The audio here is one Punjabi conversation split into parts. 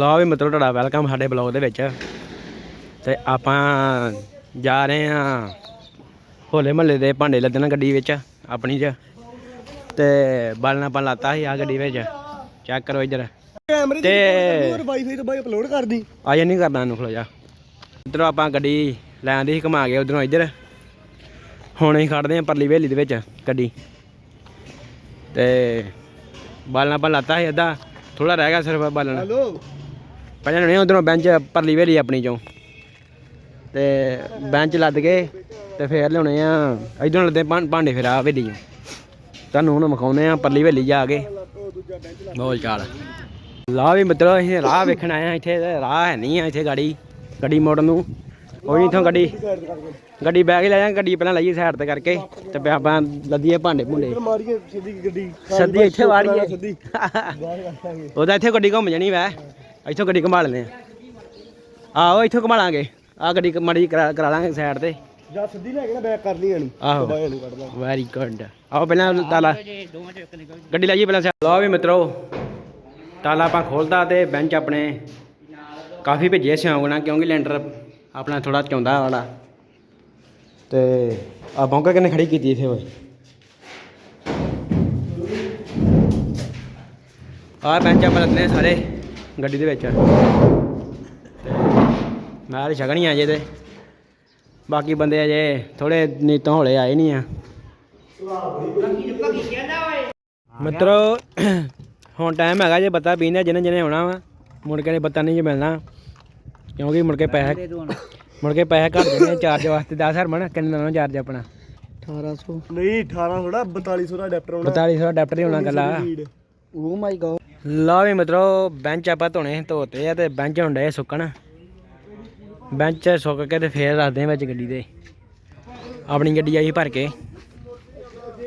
ਲਓ ਵੀ ਮਿੱਤਰੋ ਤੁਹਾਡਾ ਵੈਲਕਮ ਸਾਡੇ ਬਲੌਗ ਦੇ ਵਿੱਚ। ਤੇ ਆਪਾਂ ਜਾ ਰਹੇ ਆ ਹੋਲੇ ਮਹੱਲੇ ਦੇ ਭਾਂਡੇ ਲੱਦਣ ਗੱਡੀ ਵਿੱਚ ਆਪਣੀ ਚ। ਤੇ ਬਾਲਣਾ ਆਪਾਂ ਲਾਤਾ ਸੀ ਆ ਗੱਡੀ ਵਿੱਚ। ਚੈੱਕ ਕਰੋ ਇੱਧਰ। ਕੈਮਰੇ ਤੇ ਵਾਈਫਾਈ ਤੋਂ ਬਾਈ ਅਪਲੋਡ ਕਰਦੀ। ਆਜਾ ਨਹੀਂ ਕਰਦਾ ਇਹਨੂੰ ਖਲੋ ਜਾ। ਇੱਧਰੋਂ ਆਪਾਂ ਗੱਡੀ ਲੈ ਆਂਦੀ ਸੀ ਘੁਮਾ ਕੇ ਉਧਰੋਂ ਇੱਧਰ। ਹੁਣ ਅਸੀਂ ਖੜਦੇ ਆ ਪਰਲੀ ਹਵੇਲੀ ਦੇ ਵਿੱਚ ਗੱਡੀ। ਤੇ ਬਾਲਣਾ ਆਪਾਂ ਲਾਤਾ ਸੀ ਅੱਧਾ। ਥੋੜਾ ਰਹਿ ਗਿਆ ਸਿਰਫ ਬਾਲਣਾ। ਹੈਲੋ ਪਹਿਲਾਂ ਨਹੀਂ ਉਧਰੋਂ ਬੈਂਚ ਪਰਲੀ ਹਵੇਲੀ ਆਪਣੀ ਚੋਂ। ਤੇ ਬੈਂਚ ਲੱਦ ਕੇ ਤੇ ਫੇਰ ਲਿਆਉਣੇ ਆ ਇਧਰੋਂ ਲੱਦੇ ਭਾਂਡੇ ਫਿਰ ਆ ਹਵੇਲੀ ਚੋਂ। ਤੁਹਾਨੂੰ ਹੁਣ ਵਿਖਾਉਨੇ ਆ ਪਰਲੀ ਹਵੇਲੀ ਜਾ ਕੇ। ਬੋਲ ਚਾਲ ਲਾ ਵੀ ਮਿੱਤਰੋ ਅਸੀਂ ਰਾਹ ਵੇਖਣ ਆਏ ਆ ਇੱਥੇ ਰਾਹ ਹੈ ਨਹੀਂ ਆ ਇੱਥੇ ਗਾੜੀ ਗੱਡੀ ਮੋੜਨ ਨੂੰ। ਕੋਈ ਇਥੋਂ ਗੱਡੀ ਗੱਡੀ ਬੈਗ ਲੈ ਜਾ ਗੱਡੀ ਪਹਿਲਾਂ ਲਈਏ ਸਾਈਡ ਤੇ ਕਰਕੇ ਤੇ ਆਪਾਂ ਲੱਦੀਏ ਭਾਂਡੇ ਭੁੰਡੇ। ਮਾਰੀਏ ਸਿੱਧੀ ਗੱਡੀ ਸੱਦੀ ਇੱਥੇ ਵਾੜੀਏ। ਸਿੱਧੀ ਉਹਦਾ ਇੱਥੇ ਗੱਡੀ ਘੁੰਮ ਜਾਣੀ ਵੈ। ਇੱਥੋਂ ਗੱਡੀ ਘੁਮਾ ਲੈਂਦੇ ਆ। ਆਹੋ ਇੱਥੋਂ ਘੁਮਾ ਲਾਂਗੇ। ਆ ਗੱਡੀ ਮੜੀ ਕਰਾ ਕਰਾ ਲਾਂਗੇ ਸਾਈਡ ਤੇ। ਜਾਂ ਸਿੱਧੀ ਲੈ ਕੇ ਨਾ ਬੈਕ ਕਰਨੀ ਆਣੀ ਆਹੋ। ਬਾਹਰ ਨਹੀਂ ਕੱਢਦਾ ਵੈਰੀ ਗੁੱਡ ਆਓ ਪਹਿਲਾਂ ਤਾਲਾ ਗੱਡੀ ਲਾਈਏ ਪਹਿਲਾਂ। ਲਓ ਵੀ ਮਿੱਤਰੋ ਤਾਲਾ ਆਪਾਂ ਖੋਲਦਾ ਤੇ ਬੈਂਚ ਆਪਣੇ ਕਾਫੀ ਭੇਜੇ ਸਿਆਉਣਾ ਕਿਉਂਕਿ ਲੈਂਟਰ ਆਪਣਾ ਥੋੜਾ ਚੌਂਦਾ ਵਾਲਾ। ਤੇ ਆ ਬੌਂਕਾ ਕਿਨੇ ਖੜੀ ਕੀਤੀ ਇਥੇ ਓਏ। ਆ ਬੈਂਚ ਆਪਾਂ ਲੱਦਨੇ ਸਾਰੇ। ਗੱਡੀ ਦੇ ਵਿੱਚ। ਮੈਂ ਤਾਂ ਛਕਣੀ ਆ ਜੇ ਤੇ। ਬਾਕੀ ਬੰਦੇ ਅਜੇ ਥੋੜੇ ਨੀਤੋਂ ਹੌਲੇ ਆਏ ਨਹੀਂ ਆ। ਮਿੱਤਰੋ ਹੁਣ ਟਾਈਮ ਹੈਗਾ ਜੇ ਬੱਤਾ ਪੀਂਦਾ ਜਿਹਨੇ ਜਿਹਨੇ ਆਉਣਾ ਵਾ ਮੁੜ ਕੇ ਬੱਤਾ ਨਹੀਂ ਜੇ ਮਿਲਣਾ। ਕਿਉਂਕਿ ਮੁੜ ਕੇ ਪੈਸੇ ਮੁੜ ਕੇ ਪੈਸੇ ਘੱਟ ਆ ਚਾਰਜ ਵਾਸਤੇ। 10 ਹਰਮਨ ਕਿੰਨੇ ਦਾ ਚਾਰਜ ਆਪਣਾ? 1800 ਨਹੀਂ 18 ਥੋੜਾ 4200 ਦਾ ਅਡਾਪਟਰ ਆਉਣਾ। 4200 ਅਡਾਪਟਰ ਹੀ ਹੋਣਾ ਗੱਲਾ ਓ ਮਾਈ ਗॉड ਲਓ ਵੀ ਮਿੱਤਰੋ ਬੈਂਚ ਆਪਾਂ ਧੋਣੇ ਧੋਤੇ ਆ ਤੇ ਬੈਂਚ ਹੁਣ ਡੇ ਸੁੱਕਣ। ਬੈਂਚ ਸੁੱਕ ਕੇ ਤੇ ਫੇਰ ਰੱਖਦੇ ਆ ਵਿੱਚ ਗੱਡੀ ਦੇ ਆਪਣੀ ਗੱਡੀ ਆਈ ਭਰ ਕੇ।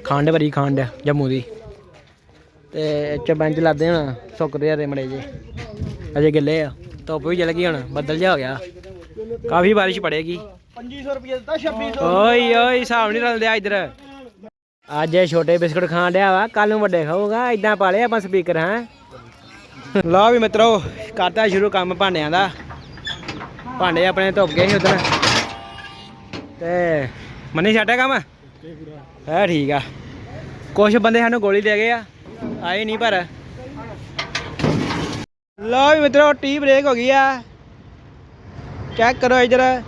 ਖੰਡ ਭਰੀ ਖੰਡ ਜੰਮੂ ਦੀ। ਤੇ ਚ ਬੈਂਚ ਲਾਦੇ ਹੁਣ ਸੁੱਕਦੇ ਆ ਤੇ ਮੜੇ ਜੇ। ਅਜੇ ਗਿੱਲੇ ਆ ਧੁੱਪ ਵੀ ਚਲ ਗਈ ਹੁਣ ਬੱਦਲ ਜਿਹਾ ਹੋ ਗਿਆ। ਕਾਫੀ ਬਾਰਿਸ਼ ਪੜੇਗੀ। 2500 ਰੁਪਏ ਦਿੱਤਾ 2600 ਓਏ ਓਏ ਹਿਸਾਬ ਨਹੀਂ ਰਲਦੇ ਇਧਰ। ਅੱਜ ਛੋਟੇ ਬਿਸਕੁਟ ਖਾਣ ਡਿਆ ਵਾ ਕੱਲ ਨੂੰ ਵੱਡੇ ਖਾਊਗਾ ਇਦਾਂ ਪਾਲੇ ਆਪਾਂ ਸਪੀਕਰ ਹਾਂ। ਲਓ ਵੀ ਮਿੱਤਰੋ, ਕਰਤਾ ਸ਼ੁਰੂ ਕੰਮ ਭਾਂਡਿਆਂ ਦਾ। ਭਾਂਡੇ ਆਪਣੇ ਧੁੱਪ ਗਏ ਸੀ ਉਧਰ। ਤੇ ਮੰਨੀ ਛੱਡਿਆ ਕੰਮ? ਹੈ, ਠੀਕ ਆ। ਕੁਝ ਬੰਦੇ ਸਾਨੂੰ ਗੋਲੀ ਦੇ ਗਏ ਆ, ਆਏ ਨਹੀਂ ਪਰ। ਲਓ ਵੀ ਮਿੱਤਰੋ, ਟੀ ਬ੍ਰੇਕ ਹੋ ਗਈ ਆ। ਚੈੱਕ ਕਰੋ ਇਧਰ।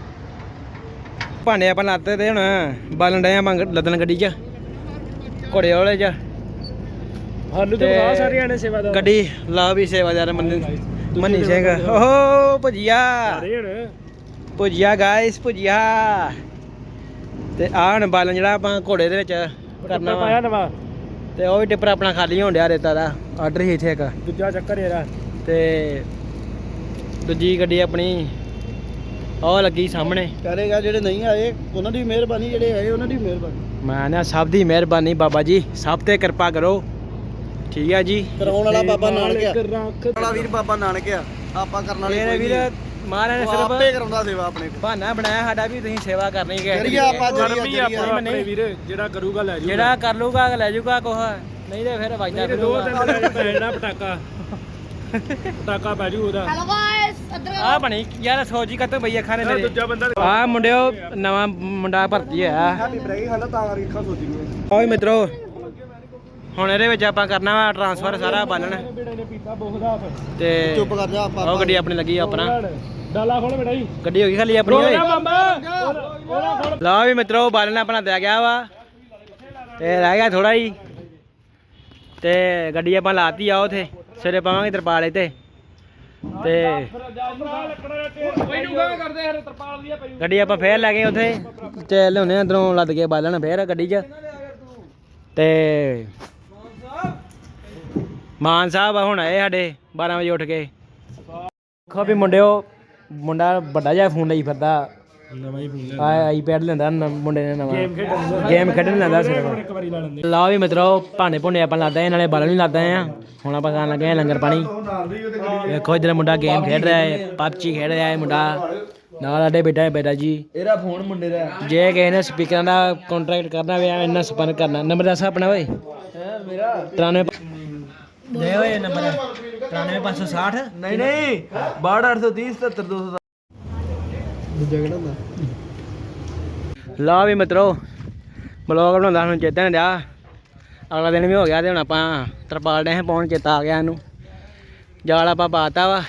ਭਾਂਡੇ ਆਪਾਂ ਲਾਤੇ ਤੇ ਹੁਣ ਬਾਲਣ ਡਏ ਆ ਲੱਦਣ ਗੱਡੀ 'ਚ। ਘੋੜੇ ਵਾਲੇ 'ਚ। ਸਾਨੂੰ ਤੇ ਤਾਂ ਸਾਰਿਆਂ ਨੇ ਸੇਵਾ ਦਾ। ਗੱਡੀ ਲਾ ਵੀ ਸੇਵਾਦਾਰ ਮੰਨੀ ਮੰਨੀ ਸਿੰਘ। ਓਹੋ ਭੁਜੀਆ। ਹਣ। ਭੁਜੀਆ ਗਾਇਸ ਭੁਜੀਆ। ਤੇ ਆਹ ਹੁਣ ਬਾਲਣ ਜਿਹੜਾ ਆਪਾਂ ਘੋੜੇ ਦੇ ਵਿੱਚ ਕਰਨਾ ਵਾ। ਨਵਾ। ਤੇ ਉਹ ਵੀ ਟਿੱਪਰ ਆਪਣਾ ਖਾਲੀ ਹੋਣ ਡਿਆ ਰੇਤਾ ਦਾ। ਆਰਡਰ ਹੀ ਇੱਥੇ ਇੱਕ। ਦੂਜਾ ਚੱਕਰ ਇਹਦਾ। ਤੇ ਦੂਜੀ ਗੱਡੀ ਆਪਣੀ ਉਹ ਲੱਗੀ ਸਾਹਮਣੇ। ਕਰੇਗਾ ਜਿਹੜੇ ਨਹੀਂ ਆਏ ਉਹਨਾਂ ਦੀ ਮਿਹਰਬਾਨੀ ਜਿਹੜੇ ਆਏ ਉਹਨਾਂ ਦੀ ਮਿਹਰਬਾਨੀ। ਮੈਂ ਨਾ ਸਭ ਦੀ ਮਿਹਰਬਾਨੀ ਬਾਬਾ ਜੀ। ਸਭ ਤੇ ਕਿਰਪਾ ਕਰੋ। ਠੀਕ ਹੈ ਜੀ। ਕਰਾਉਣ ਵਾਲਾ ਬਾਬਾ ਨਾਨਕ ਆ। ਵਾਲਾ ਵੀਰ ਬਾਬਾ ਨਾਨਕ ਆ। ਆਪਾਂ ਕਰਨ ਵਾਲੇ ਮੇਰੇ ਕੋਈ ਵੀਰ ਨਹੀਂ। ਮਹਾਰਾਜ ਨੇ ਉਹ ਆਪੇ ਸਿਰਫ ਕਰਾਉਂਦਾ ਸੇਵਾ ਆਪਣੇ ਕੋਲ। ਬਹਾਨਾ ਬਣਾਇਆ ਸਾਡਾ ਵੀ ਤੁਸੀਂ ਸੇਵਾ ਕਰਨੀ ਕਿ ਕਰੀਏ ਆਪਾਂ ਹੀ ਆਪਣਾ ਜਰੀਆ। ਵੀਰ ਜਿਹੜਾ ਕਰੂਗਾ ਲੈ ਜਿਹੜਾ ਕਰ ਲੂਗਾ ਲੈ ਜੂਗਾ ਕੁਛ। ਨਹੀਂ ਤੇ ਫਿਰ ਵਜਦਾ ਫਿਰੂਗਾ ਪੈਣਾ ਪਟਾਕਾ। ਪਟਾਕਾ ਪੈ ਜੂ ਉਹਦਾ। ਹੈਲੋ ਗਾਇਸ ਅਦਰ ਆ। ਬਣੀ। ਯਾਰ ਸੋਜੀ ਕੱਤ ਬਈ ਅੱਖਾਂ ਨੇ ਮੇਰੇ ਬੰਦਾ ਆ ਮੁੰਡਿਓ ਨਵਾਂ ਮੁੰਡਾ ਭਰਤੀ ਹੋਇਆ। ਸਾਡੀ ਬ੍ਰੇਕ ਹਾਲਾ ਤਾਂ ਅੱਖਾਂ ਸੋਚੀ ਓਏ ਮਿੱਤਰੋ ਹੁਣ ਇਹਦੇ ਵਿੱਚ ਆਪਾਂ ਕਰਨਾ ਵਾ ਟਰਾਂਸਫਰ ਸਾਰਾ ਬਾਲਣ ਬੇੜੇ ਨੇ ਪੀਤਾ ਬੋਖਦਾ ਤੇ ਚੁੱਪ ਕਰ ਜਾ ਆਪਾਂ ਉਹ ਗੱਡੀ ਆਪਣੀ ਲੱਗੀ ਆਪਣਾ। ਡਾਲਾ ਖੋਲ ਬੇੜਾ ਹੀ ਗੱਡੀ ਹੋ ਗਈ ਖਾਲੀ ਆਪਣੀ ਓਏ। ਲਓ ਵੀ ਮਿੱਤਰੋ ਬਾਲਣ ਆਪਣਾ ਦਿਆ ਗਿਆ ਵਾ। ਤੇ ਰਹਿ ਗਿਆ ਥੋੜਾ ਹੀ। ਤੇ ਗੱਡੀ ਆਪਾਂ ਲਾਤੀ ਆ ਉਥੇ। ਸਿਰੇ ਪਾਵਾਂਗੇ ਤਰਪਾਲ ਤੇ ਤੇ ਗੱਡੀ ਆਪਾਂ ਫੇਰ ਲੈ ਗਏ ਉਥੇ। ਤੇ ਲਿਆਉਣੇ ਅੰਦਰੋਂ ਲੱਦ ਕੇ ਬਾਲਣ ਫੇਰ ਗੱਡੀ 'ਚ। ਤੇ ਮਾਨ ਸਾਹਿਬ ਹੁਣ ਆਏ ਸਾਡੇ 12 ਵਜੇ ਉੱਠ ਕੇ। ਦੇਖੋ ਵੀ ਮੁੰਡਿਓ ਮੁੰਡਾ ਵੱਡਾ ਜਿਹਾ ਫੋਨ ਲਈ ਫਿਰਦਾ। ਨਵਾਂ ਹੀ ਫੋਨ ਆ ਆਈਪੈਡ ਲੈਂਦਾ ਨ- ਮੁੰਡੇ ਨੇ ਨਵਾਂ। ਗੇਮ ਖੇਡਣ ਲੈਂਦਾ ਸਿਰਫ ਇੱਕ ਵਾਰੀ ਲਾ ਲੈਂਦੇ। ਲਓ ਵੀ ਮਿੱਤਰੋ ਭਾਂਡੇ ਭੁੰਡੇ ਆਪਾਂ ਲਾਦਾ ਆ ਨਾਲੇ ਬਾਲਣ ਵੀ ਲਾਦਾ ਆ। ਹੁਣ ਆਪਾਂ ਖਾਣ ਲੱਗੇ ਆ ਲੰਗਰ ਪਾਣੀ। ਵੇਖੋ ਇਧਰ ਮੁੰਡਾ ਗੇਮ ਖੇਡ ਰਿਹਾ ਹੈ ਪਬਜੀ ਖੇਡ ਰਿਹਾ ਹੈ ਮੁੰਡਾ। ਨਾਲ ਸਾਡੇ ਬੇਟਾ ਹੈ ਬੇਟਾ ਜੀ। ਇਹਦਾ ਫੋਨ ਮੁੰਡੇ ਦਾ। ਜੇ ਕਿਸੇ ਨੇ ਸਪੀਕਰਾਂ ਦਾ ਕੰਟਰੈਕਟ ਕਰਨਾ ਹੋਵੇ ਇੰਨਾ ਸੰਪਰਕ ਕਰਨਾ। ਨੰਬਰ ਦੱਸ ਆਪਣਾ ਓਏ। ਹੈ ਮੇਰਾ? 93 ਦੇ ਹੋਏ ਨੰਬਰ। 93560 ਨਹੀਂ ਨਹੀਂ। 62830 77200 ਦੂਜਾ ਕਿਹੜਾ ਹੁੰਦਾ? ਲਾ ਵੀ ਮਿੱਤਰੋ ਬਲੌਗ ਬਣਾਉਂਦਾ ਹੁਣ ਚੇਤਾ ਨਹੀਂ ਰਿਹਾ ਅਗਲਾ ਦਿਨ ਵੀ ਹੋ ਗਿਆ ਤੇ ਹੁਣ ਆਪਾਂ ਤਰਪਾਲ ਡੇ ਪਾਉਣ ਚੇਤਾ ਆ ਗਿਆ ਇਹਨੂੰ। ਜਾਲ ਆਪਾਂ ਪਾਤਾ ਵਾ।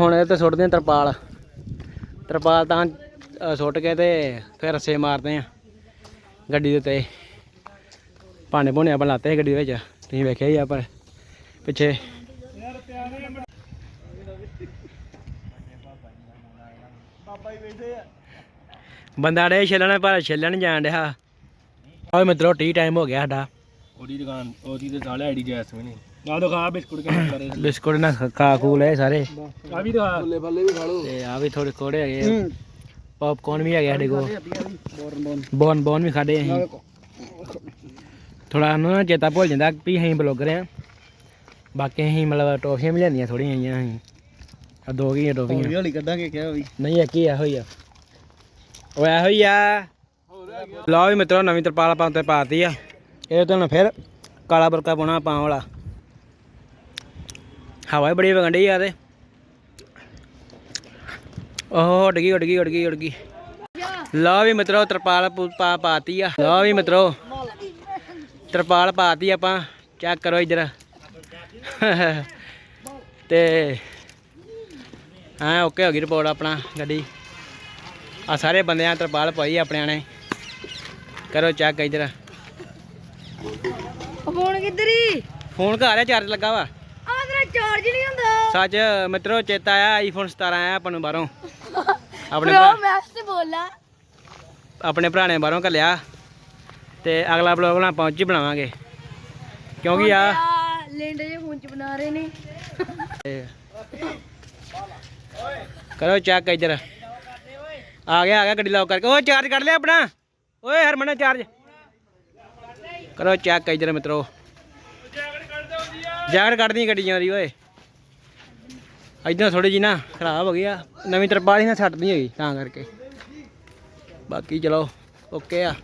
ਹੁਣ ਇਹ ਤੇ ਸੁੱਟਦੇ ਹਾਂ ਤਰਪਾਲ। ਤਰਪਾਲ ਤਾਂ ਸੁੱਟ ਕੇ ਤੇ ਫਿਰ ਰੱਸੇ ਮਾਰਦੇ ਆ। ਗੱਡੀ ਦੇ ਉੱਤੇ। ਭਾਂਡੇ ਭੁੰਨੇ ਆਪਾਂ ਲਾਤੇ ਗੱਡੀ ਦੇ ਵਿੱਚ। ਤੁਸੀਂ ਵੇਖਿਆ ਹੀ ਆ ਪਰ ਪਿੱਛੇ। ਬੰਦਾ ਡੇ ਛੱਲਣ ਪਰ ਛੱਲਣ ਜਾਣ ਡਿਆ। ਓਏ ਮਿੱਤਰੋ ਟੀ ਟਾਈਮ ਹੋ ਗਿਆ ਸਾਡਾ। ਉਹਦੀ ਦੁਕਾਨ ਉਹਦੀ ਤੇ ਸਾਲੇ ਆਈਡੀ ਜੈਸਮੀਨ ਆ ਦਿਖਾ ਬਿਸਕੁਟ ਕਿੰਨੇ ਕਰੇ ਬਿਸਕੁਟ ਨਾ ਖਾ ਖੂ ਲਏ ਸਾਰੇ। ਆ ਵੀ ਦਿਖਾ। ਬੱਲੇ ਬੱਲੇ ਵੀ ਖਾ ਲੋ ਤੇ ਆ ਵੀ ਥੋੜੇ ਕੋੜੇ ਹੈਗੇ ਪੌਪਕੌਰਨ ਵੀ ਹੈਗੇ ਸਾਡੇ ਕੋਲ। ਬੋਰਨ ਬੌਨ ਬੌਨ ਵੀ ਖਾਦੇ ਅਸੀਂ। ਥੋੜਾ ਨਾ ਚੇਤਾ ਭੁੱਲ ਜਾਂਦਾ ਵੀ ਅਸੀਂ ਬਲੌਗਰ ਆ ਬਾਕੀ ਅਸੀਂ ਮਤਲਬ ਟੋਫੀਆਂ ਵੀ ਲੈਂਦੀਆਂ ਥੋੜੀਆਂ ਆਈਆਂ ਅਸੀਂ ਆ ਦੋ ਕੀ ਟੋਫੀਆਂ ਹੌਲੀ ਹੌਲੀ ਕੱਢਾਂਗੇ ਕਿਹਾ ਵੀ ਨਹੀਂ ਇੱਕ ਹੀ ਇਹੋ ਹੀ ਆ ਉਹ ਇਹੋ ਹੀ ਆ ਲਓ ਵੀ ਮਿੱਤਰੋ ਨਵੀਂ ਤਰਪਾਲ ਆਪਾਂ ਉੱਤੇ ਪਾਤੀ ਆ ਇਹ ਤਾਂ ਹੁਣ ਫਿਰ ਕਾਲਾ ਬਰਕਾ ਪਾਉਣਾ ਪਾਉਣ ਵਾਲਾ ਹਵਾ ਹੀ ਬੜੀ ਵਗਣ ਡਈ ਆ ਤੇ ਉਹ ਉੱਡ ਗਈ ਉੱਡ ਗਈ ਉੱਡ ਗਈ ਉੱਡ ਗਈ ਲਓ ਵੀ ਮਿੱਤਰੋ ਤਰਪਾਲ ਪੂ- ਪਾ ਪਾਤੀ ਆ ਲਓ ਵੀ ਮਿੱਤਰੋ ਤਰਪਾਲ ਪਾਤੀ ਆਪਾਂ ਚੈੱਕ ਕਰੋ ਇੱਧਰ। ਤੇ ਹਾਂ ਓਕੇ ਹੋ ਗਈ ਰਿਪੋਰਟ ਆਪਣਾ ਗੱਡੀ। ਆ ਸਾਰੇ ਬੰਦਿਆਂ ਤਰਪਾਲ ਪਾਈ ਆਪਣਿਆਂ ਨੇ। ਕਰੋ ਚੈੱਕ ਇੱਧਰ। ਫੋਨ ਕਿੱਧਰ ਹੀ ਫੋਨ ਘਰ ਆ ਚਾਰਜ ਲੱਗਾ ਵਾ। ਆ ਤੇਰਾ ਚਾਰਜ ਨਹੀਂ ਹੁੰਦਾ। ਸੱਚ ਮਿੱਤਰੋ ਚੇਤਾ ਆਇਆ ਆਈਫੋਨ 17 ਆਇਆ ਆਪਾਂ ਨੂੰ ਬਾਹਰੋਂ। ਆਪਣੇ ਭਰਾ ਤੇ ਬੋਲਾ। ਆਪਣੇ ਭਰਾ ਨੇ ਬਾਹਰੋਂ ਘੱਲਿਆ। ਤੇ ਅਗਲਾ ਬਲੌਗ ਨਾ ਪਹੁੰਚ ਹੀ ਬਣਾਵਾਂਗੇ। ਕਿਉਂਕਿ ਆ ਲੈਂਡੇ ਜੇ ਫੋਨ ਚ ਬਣਾ ਰਹੇ ਨੇ। ਕਰੋ ਚੈੱਕ ਇੱਧਰ। ਆ ਗਿਆ ਆ ਗਿਆ ਗੱਡੀ ਲੌਕ ਕਰਕੇ। ਓਏ ਚਾਰਜ ਕੱਢ ਲਿਆ ਆਪਣਾ। ਓਏ ਹਰਮਨ ਚਾਰਜ ਕਰੋ ਚੈੱਕ ਇੱਧਰ ਮਿੱਤਰੋ। ਜੈਕਟ ਕੱਢਦੀ ਗੱਡੀਆਂ ਦੀ ਓਏ। ਇੱਧਰ ਥੋੜੀ ਜੀ ਨਾ ਖਰਾਬ ਹੋ ਗਈ ਆ। ਨਵੀਂ ਤਰਪਾਲ ਹੀ ਨਾ ਛੱਡਦੀ ਹੈਗੀ ਤਾਂ ਕਰਕੇ। ਬਾਕੀ ਚਲੋ ਓਕੇ ਆ।